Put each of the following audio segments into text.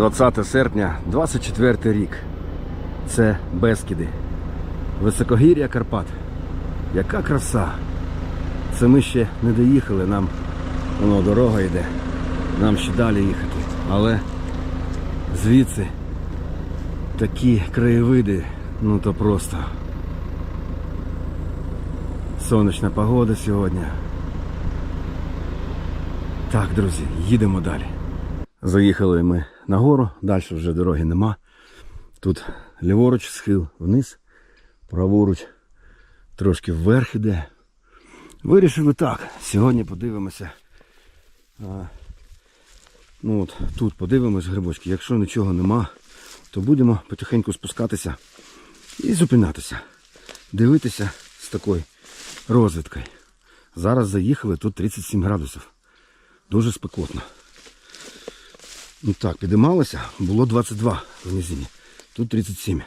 20 серпня, 24 рік. Це Бескіди. Високогір'я Карпат. Яка краса! Це ми ще не доїхали, нам воно дорога йде. Нам ще далі їхати. Але звідси такі краєвиди, ну то просто. Сонячна погода сьогодні. Так, друзі, їдемо далі. Заїхали ми на гору, далі вже дороги нема. Тут ліворуч схил вниз, праворуч трошки вверх іде. Вирішили так. Сьогодні подивимося. Ну от, тут подивимось грибочки. Якщо нічого нема, то будемо потихеньку спускатися і зупинятися. Дивитися з такою розвідкою. Зараз заїхали, тут 37 градусів. Дуже спекотно. Ну так, підіймалося, було 22 в низині. Тут 37.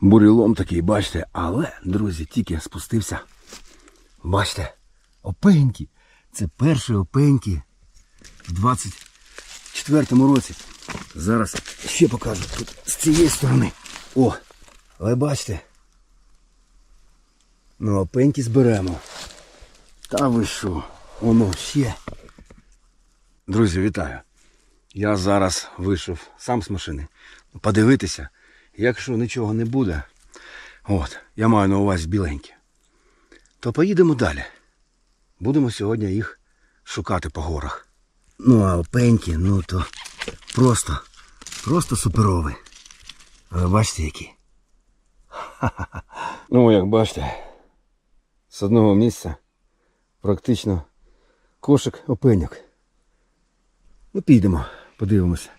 Бурілом такий, бачите, але, друзі, тільки спустився. Бачите, опеньки. Це перші опеньки в 24-му році. Зараз ще покажу тут з цієї сторони. О, ви бачите. Ну, опеньки зберемо. Та ви що? Воно ще. Друзі, вітаю. Я зараз вийшов сам з машини. Подивитися, якщо нічого не буде, от, я маю на увазі біленькі, то поїдемо далі. Будемо сьогодні їх шукати по горах. Ну, а опеньки, ну то просто, просто суперові. Бачите які? Ну, як бачите, з одного місця практично кошик опеньок. Ну, підемо, подивимося,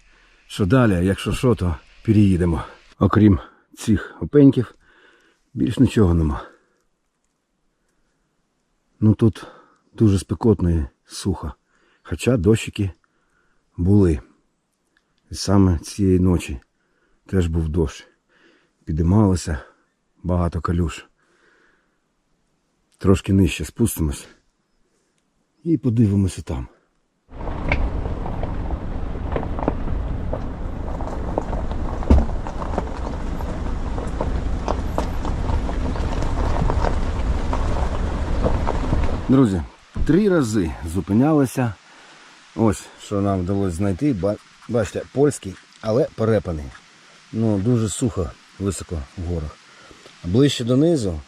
що далі, якщо що, то переїдемо. Окрім цих опеньків, більш нічого нема. Ну тут дуже спекотно і сухо. Хоча дощики були. І саме цієї ночі теж був дощ. Підіймалося багато калюш. Трошки нижче спустимось і подивимося там. Друзі, три рази зупинялися. Ось що нам вдалося знайти. Бачите, польський, але перепаний. Ну, дуже сухо, високо в горах. Ближче донизу,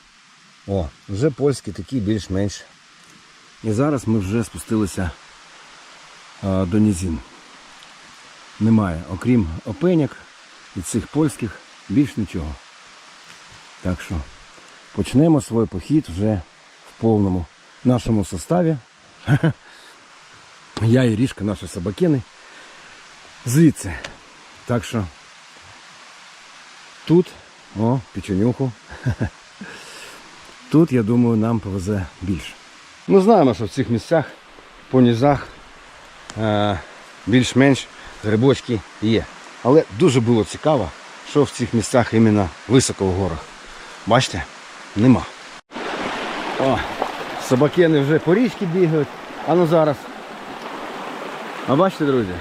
о, вже польський такий більш-менш. І зараз ми вже спустилися а, до низин. Немає, окрім опеняк і цих польських, більш нічого. Так що почнемо свій похід вже в повному нашому составі. Я і Рішка, наші собакини. Звідси. Так що тут, о, печенюху. Тут, я думаю, нам повезе більше. Ми знаємо, що в цих місцях по низах е, більш-менш грибочки є. Але дуже було цікаво, що в цих місцях іменно високо в горах. Бачите, нема. О, собакени вже по річці бігають. А ну зараз. А бачите, друзі?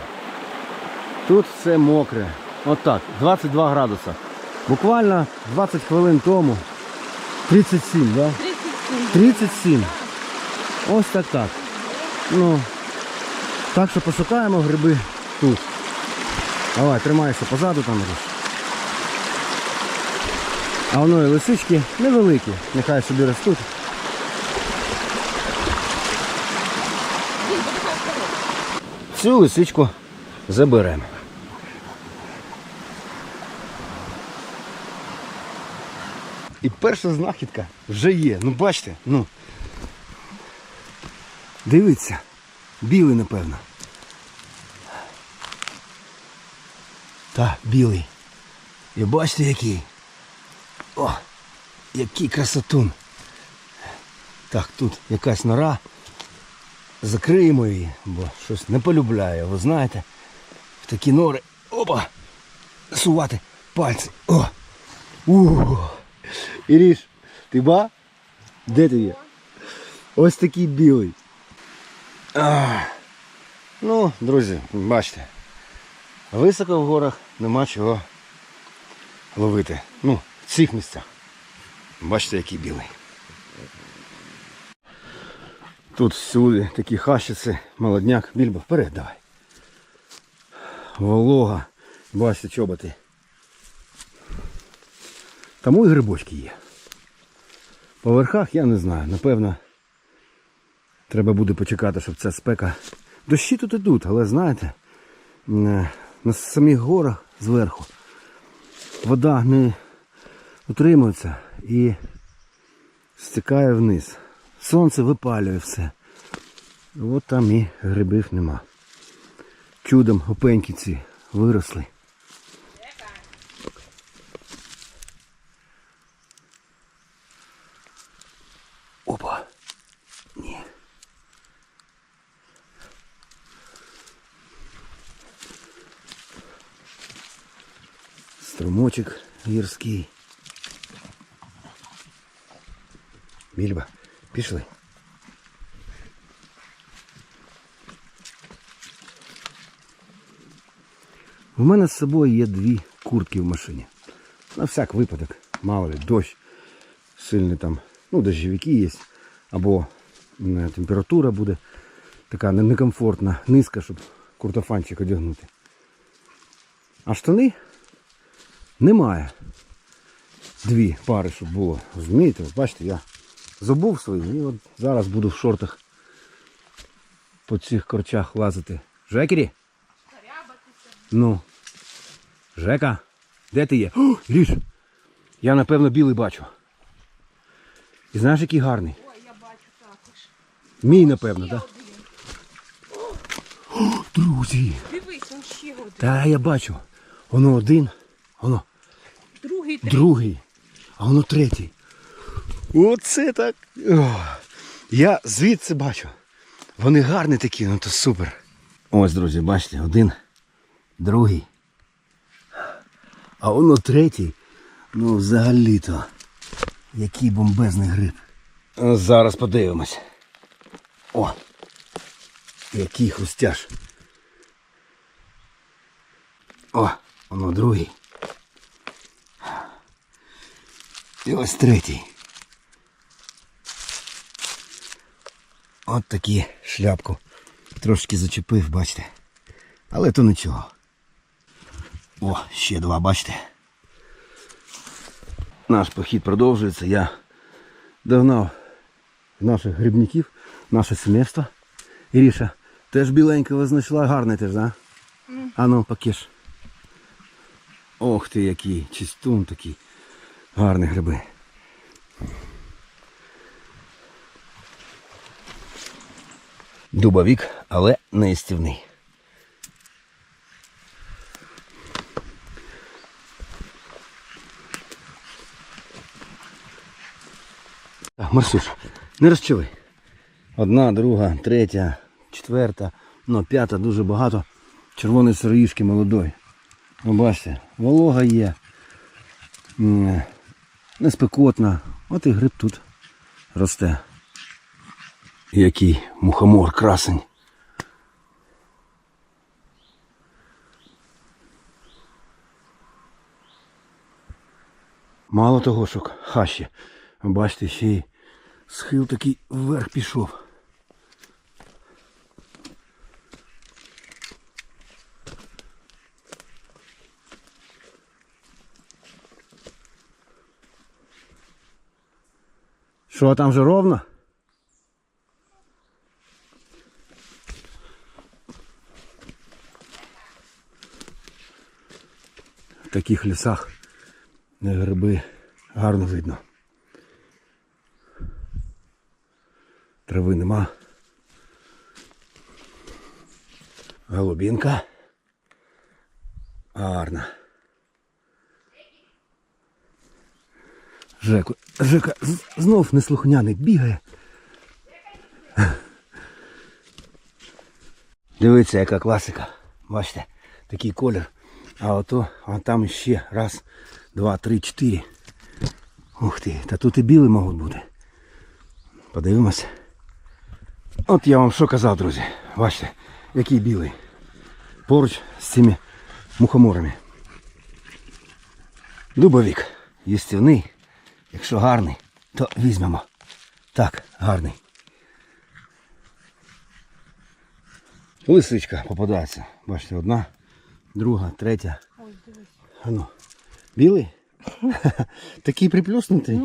Тут все мокре. Отак, 22 градуса. Буквально 20 хвилин тому 37, да? 37. Ось так так. Ну, так що пошукаємо гриби тут. Давай, тримайся позаду там. А воно і лисички невеликі, нехай собі ростуть. Цю лисичку заберемо. І перша знахідка вже є. Ну бачите, ну. Дивіться. Білий, напевно. Так, білий. І бачите який. О, який красотун. Так, тут якась нора. Закриємо її, бо щось не полюбляю, ви знаєте. В такі нори. Опа! Сувати пальці. О! У! Іріш, ти ба? Де ти є? Ось такий білий. А, ну, друзі, бачите. Високо в горах нема чого ловити. Ну, в цих місцях. Бачите, який білий. Тут всюди такі хащиці, молодняк. Більбо, вперед давай. Волога. Бачите, чоботи. Тому і грибочки є. По верхах я не знаю. Напевно, треба буде почекати, щоб ця спека. Дощі тут ідуть, але знаєте, на самих горах зверху вода не утримується і стікає вниз. Сонце випалює все. От там і грибів нема. Чудом опеньки ці виросли. Опа. Ні. Струмочок гірський. Більба, пішли. У мене з собою є дві куртки в машині. На всяк випадок. Мало ли, дощ, сильний там, ну, дощовики є, або температура буде така некомфортна, низька, щоб куртофанчик одягнути. А штани немає. Дві пари, щоб було. Розумієте, бачите, я забув свої і от зараз буду в шортах по цих корчах лазити. Жекері? Ну. Жека, де ти є? О, Ріш! Я напевно білий бачу. І знаєш, який гарний? Ой, я бачу також. Мій, напевно, так? Один. Друзі! Дивись, он ще один. Та я бачу. Воно один, воно Другий третій. другий, а воно третій. Оце так. О, я звідси бачу. Вони гарні такі, ну то супер. Ось, друзі, бачите, один, другий. А воно третій. Ну, взагалі-то. Який бомбезний гриб. Зараз подивимось. О! Який хрустяш. О, воно другий. І ось третій. От такі шляпку. Трошки зачепив, бачите. Але то нічого. О, ще два, бачите. Наш похід продовжується. Я догнав наших грибників, наше сімейство. Іріша, теж біленького знайшла, гарний теж, да? А ну, покиш. Ох ти який, чистун такий. Гарні гриби. Дубовік, але не істівний. Так, Марсуш, не розчили. Одна, друга, третя, четверта, ну п'ята дуже багато. Червоний сироїшки молодой. Ви бачите, волога є. М, Не спекотна. От і гриб тут росте. Який мухомор красень. Мало того, що хащі. Бачите, ще й схил такий вверх пішов. Що там же ровно? Таких лісах гриби гарно видно. Трави нема. Голубінка. Гарна. Жеку, Жека знов неслухняний бігає. Дивіться, яка класика. Бачите, такий колір. А ото, а там ще раз, два, три, чотири. Ух ти, та тут і білі можуть бути. Подивимось. От я вам що казав, друзі. Бачите, який білий. Поруч з цими мухоморами. Дубовік. Їстівний. Якщо гарний, то візьмемо. Так, гарний. Лисичка попадається. Бачите, одна, друга, третя. Ой, дивись. Ану. Білий? Такий приплюснутий.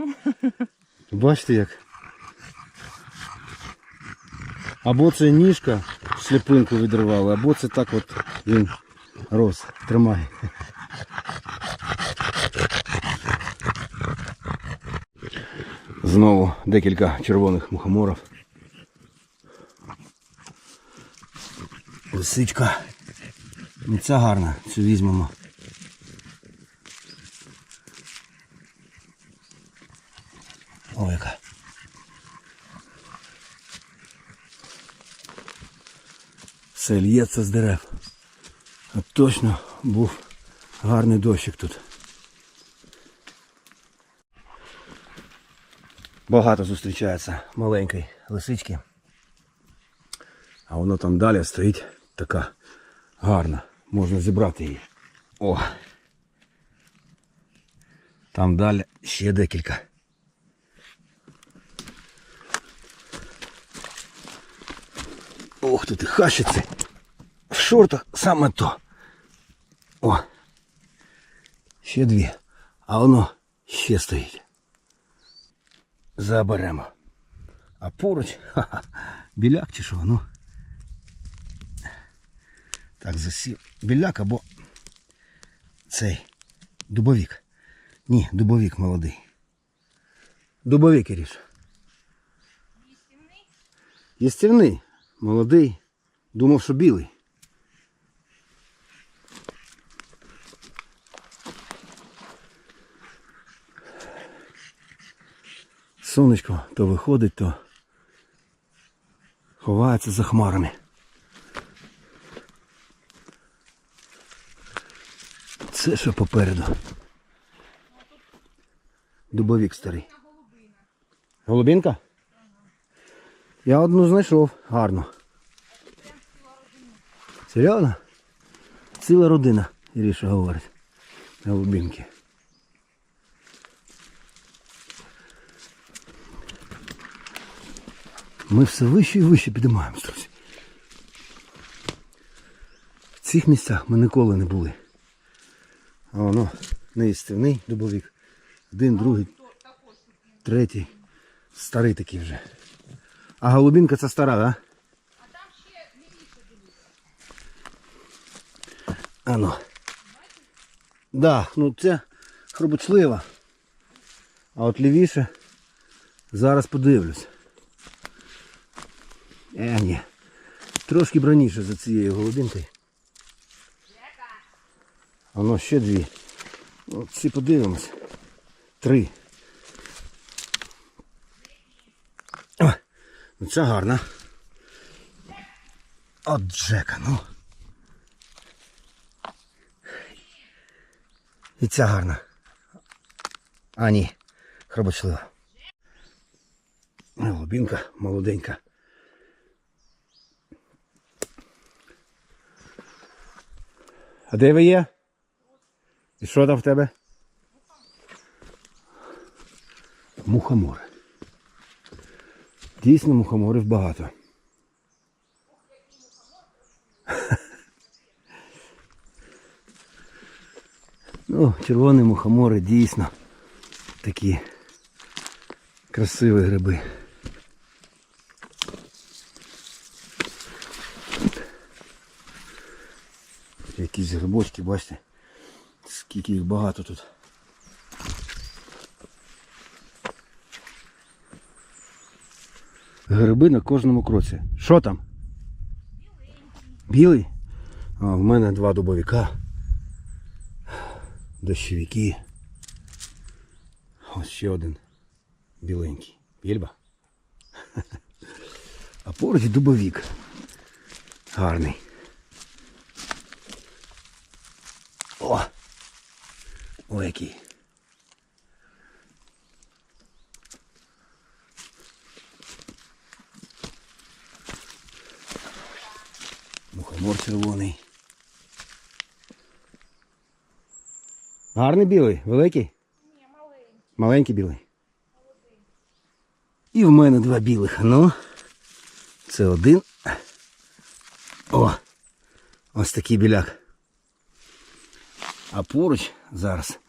Бачите як. Або це ніжка сліпинку відривала, або це так от він рос. Тримай. Знову декілька червоних мухоморів. Лисичка. І ця гарна, цю візьмемо. Ой, яка. Все л'ється з дерев. От точно був гарний дощик тут. Багато зустрічається маленької лисички. А воно там далі стоїть така гарна. Можна зібрати її. О! Там далі ще декілька. Ох, тут і хащиться. В шортах саме то. О. Ще дві. А воно ще стоїть. Заберемо. А поруч, ха-ха, біляк чи що, ну. Так, засів. Біляк або цей дубовік. Ні, дубовік молодий. Дубовік Іріш. Єстівний. Молодий. Думав, що білий. Сонечко то виходить, то ховається за хмарами. Це що попереду. Дубовік старий. Голубінка? Я одну знайшов гарно. Серйозно? Ціла родина, Іріша говорить. Голубінки. Ми все вище і вище підіймаємось, друзі. В цих місцях ми ніколи не були. А воно неїстівний дубовік. Один, другий, третій. Старий такий вже. А голубінка це стара, так? А там ще дивись. Ано. Да, ну це хробочлива. А от лівіше зараз подивлюсь. Е, ні. Трошки браніше за цією голубінкою. Воно ще дві. От ці подивимось. Три. О, ну це гарна. От Джека, ну. І ця гарна. А ні, хробочлива. Голубінка молоденька. А де ви є? І що там в тебе? Мухомори. Дійсно мухоморів багато. Ну, червоні мухомори дійсно такі красиві гриби. Якісь грибочки, бачите, скільки їх багато тут. Гриби на кожному кроці. Що там? Білий? А, в мене два дубовика. Дощовики. Ось ще один біленький. Більба. А поруч дубовік. Гарний. О! О, який. Мухомор червоний. Гарний білий, великий? Ні, маленький. Маленький білий. Молодий. І в мене два білих. Ну, це один. О! Ось такий біляк. А поруч зараз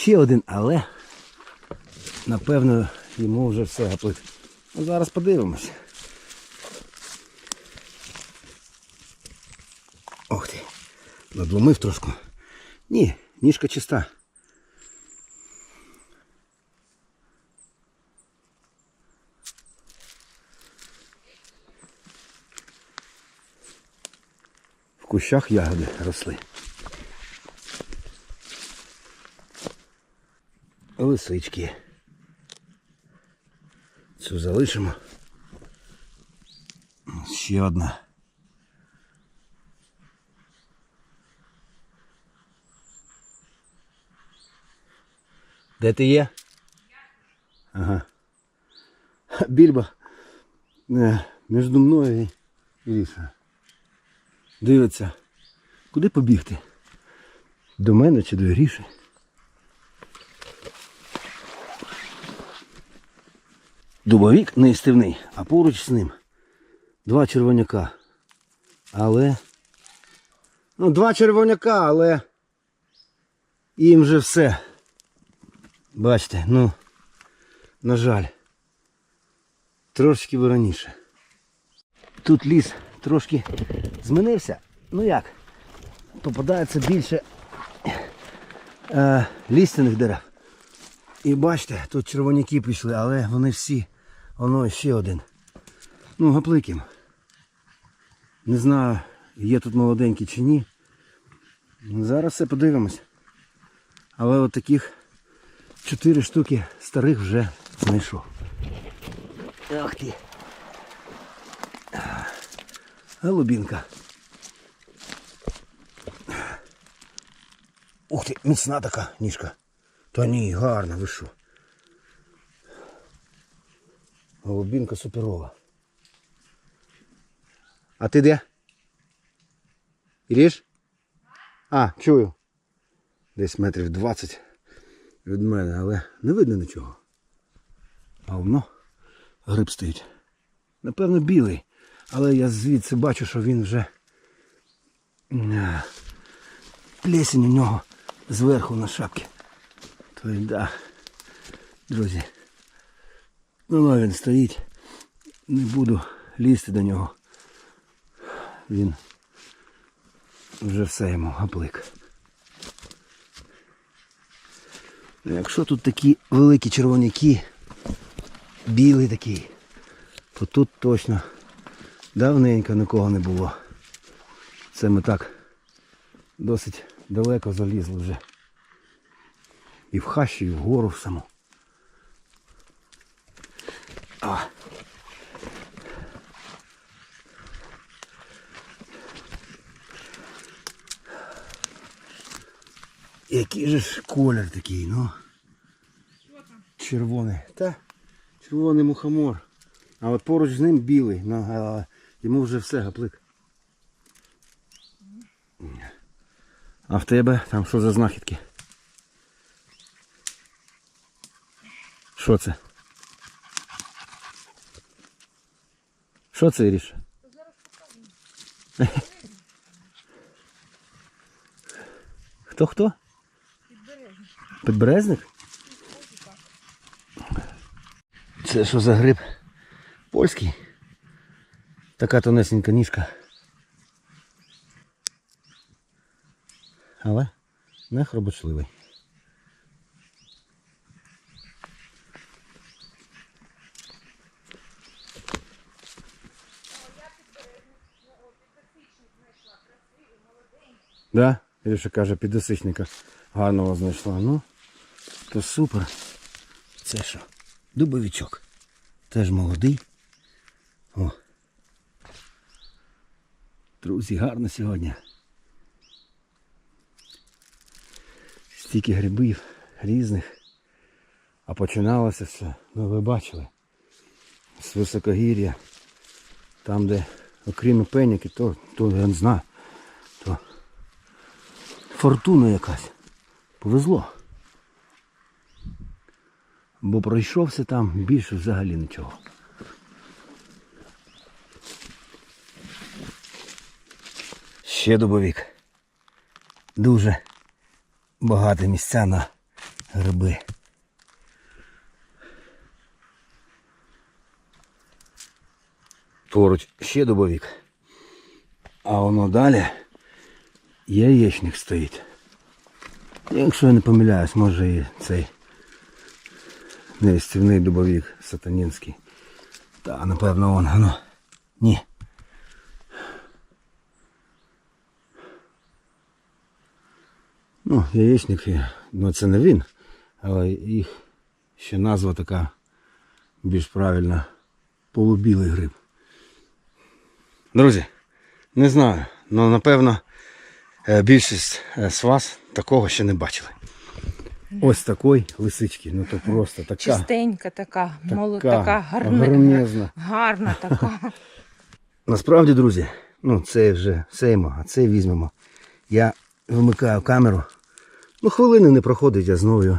ще один, але напевно йому вже все гаплик. Ну, зараз подивимось. Ох ти. Надломив трошку. Ні, ніжка чиста. В кущах ягоди росли. Лисички. Цю залишимо. Ще одна. Де ти є? Ага. Більба. е, Між мною і Ірішою. Дивиться. Куди побігти? До мене чи до Іріші? Дубовік неістивний, а поруч з ним два червоняка. Але. Ну, два червоняка, але їм же все. Бачите, ну, на жаль, трошки раніше. Тут ліс трошки змінився. Ну як? Попадається більше е, лістяних дерев. І бачите, тут червоняки пішли, але вони всі, воно ще один. Ну, гапликим. Не знаю, є тут молоденькі чи ні. Зараз все подивимось. Але от таких чотири штуки старих вже знайшов. Ах ти. Голубінка. Ух ти, міцна така ніжка. Та ні, гарна, ви що. Голубінка суперова. А ти де? Іріш? А, чую. Десь метрів 20 від мене, але не видно нічого. А воно гриб стоїть. Напевно, білий. Але я звідси бачу, що він вже е, плесень у нього зверху на шапці. То й да. Друзі. Ну, ну він стоїть. Не буду лізти до нього. Він вже все йому гаплик. Ну, Якщо тут такі великі червоняки, білий такий, то тут точно давненько нікого не було. Це ми так досить далеко залізли вже. І в хащі, і вгору в саму. А. Який же ж колір такий, ну. Червоний. Та червоний мухомор. А от поруч з ним білий. Ну, а йому вже все гаплик. А в тебе там що за знахідки? Що це? Що це, Іріша? Зараз покажу. Хто хто? Підберезник? Так. Це що за гриб? Польський. Така тонесенька ніжка. Але не хробочливий. Да? Іріша каже, підосичника гарного знайшла. Ну, то супер. Це що? Дубовичок. Теж молодий. О. Друзі, гарно сьогодні. Стільки грибів різних. А починалося все, ну ви бачили, з високогір'я. Там, де окрім пеніки, то, то я не знаю, фортуна якась. повезло. Бо пройшовся там більше взагалі нічого. Ще дубовік. Дуже багато місця на гриби. Поруч ще дубовік. А воно далі яєчник стоїть. Якщо я не помиляюсь, може і цей неїстівний дубовік сатанінський. Та, напевно, он, ну. Ні. Ну, яєчники, ну це не він, але їх ще назва така більш правильна полубілий гриб. Друзі, не знаю, але напевно е, більшість е, з вас такого ще не бачили. Ось такої лисички, ну то просто така. Чистенька така, молод, Така, така гарна, гарнезна. гарна така. Насправді, друзі, ну це вже сеймо, а це візьмемо. Я вимикаю камеру. Ну, хвилини не проходить, я знову його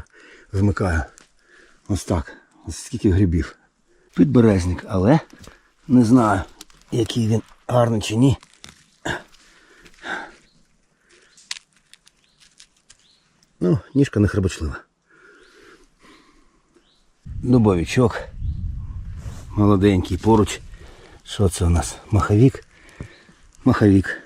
вимикаю. Ось так. Ось скільки грибів. Підберезник, але не знаю, який він гарний чи ні. Ну, ніжка не хребочлива. Дубовичок. Молоденький поруч. Що це у нас? Маховік? Маховік.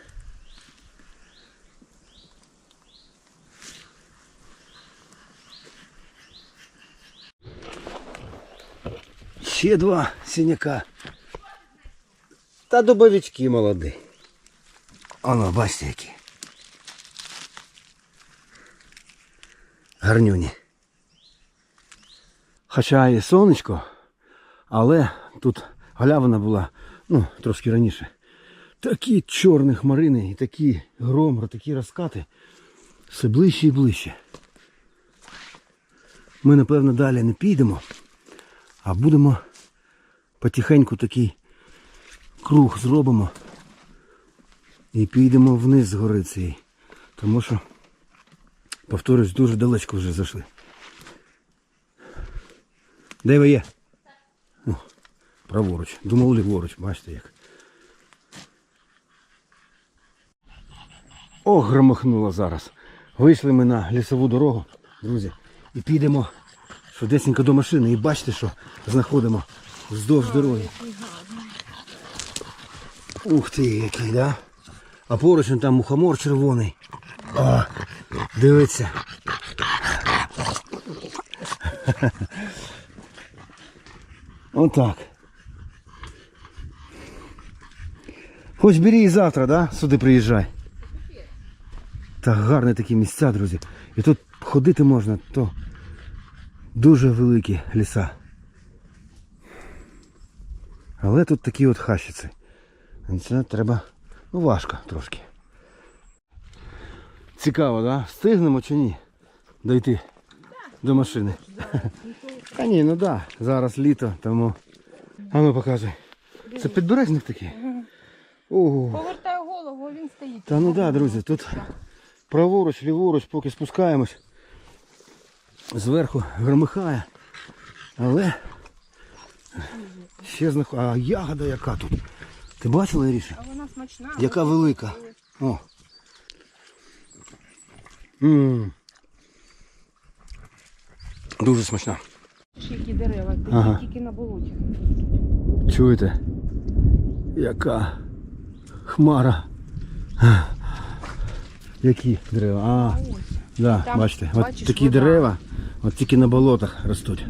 Ще два синяка. Та дубовички молоді. Оно, бачите які. Гарнюні. Хоча і сонечко, але тут галявина була, ну, трошки раніше. Такі чорні хмарини і такі громри, такі розкати. Все ближче і ближче. Ми, напевно, далі не підемо, а будемо потихеньку такий круг зробимо і підемо вниз з гори цієї. Тому що, повторюсь, дуже далечко вже зайшли. Де ви є? О, праворуч. Думав ліворуч, бачите як. О, громохнуло зараз. Вийшли ми на лісову дорогу, друзі, і підемо швидесенько до машини. І бачите, що знаходимо вздовж дороги. Ух ти, який, да? А поруч там мухомор червоний. О, дивиться. Отак. Хоч бери і завтра, да? Сюди приїжджай. Так гарні такі місця, друзі. І тут ходити можна, то дуже великі ліса. Але тут такі от хащиці. Це треба ну, важко трошки. Цікаво, да? Встигнемо чи ні? Дойти до машини. Та ні, ну да. Зараз літо, тому. А ну показуй. Це підберезник такий? Ого. Повертаю голову, він стоїть. Та ну да, друзі, тут праворуч, ліворуч, поки спускаємось. Зверху громихає. Але ще знах... А ягода яка тут? Ти бачила, Іріша? А вона смачна. Яка велика. О. м Дуже смачна. Які дерева, Ага. тільки на болоті. Чуєте? Яка хмара. Які дерева? А, да, Там, бачите, бачиш, от такі вода. дерева, от тільки на болотах ростуть.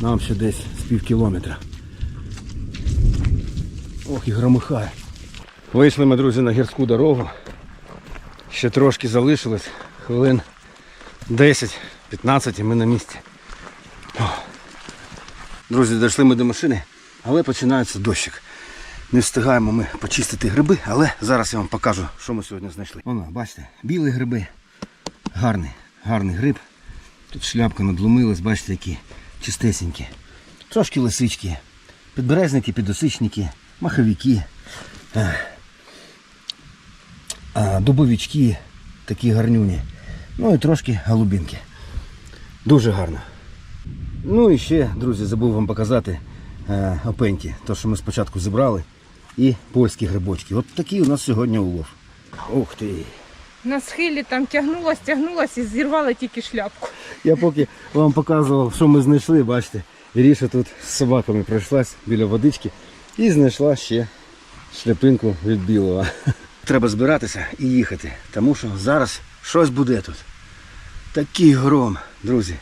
Нам ще десь з пів кілометра. Ох, і громихає. Вийшли ми, друзі, на гірську дорогу. Ще трошки залишилось. Хвилин 10-15 і ми на місці. О. Друзі, дійшли ми до машини, але починається дощик. Не встигаємо ми почистити гриби, але зараз я вам покажу, що ми сьогодні знайшли. Воно, бачите, білі гриби. Гарний, гарний гриб. Тут шляпка надломилась, бачите, які чистесенькі. Трошки лисички, підберезники, підосичники, маховики. Дубовички, такі гарнюні. Ну і трошки голубінки. Дуже гарно. Ну і ще, друзі, забув вам показати е, опеньки, то, що ми спочатку зібрали, і польські грибочки. От такий у нас сьогодні улов. Ух ти! На схилі там тягнулась, тягнулась і зірвала тільки шляпку. Я поки вам показував, що ми знайшли, бачите, Іріша тут з собаками пройшлась біля водички і знайшла ще шляпинку від білого. Треба збиратися і їхати, тому що зараз щось буде тут. Такий гром, друзі.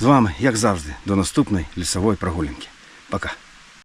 З вами, як завжди, до наступної лісової прогулянки. Пока.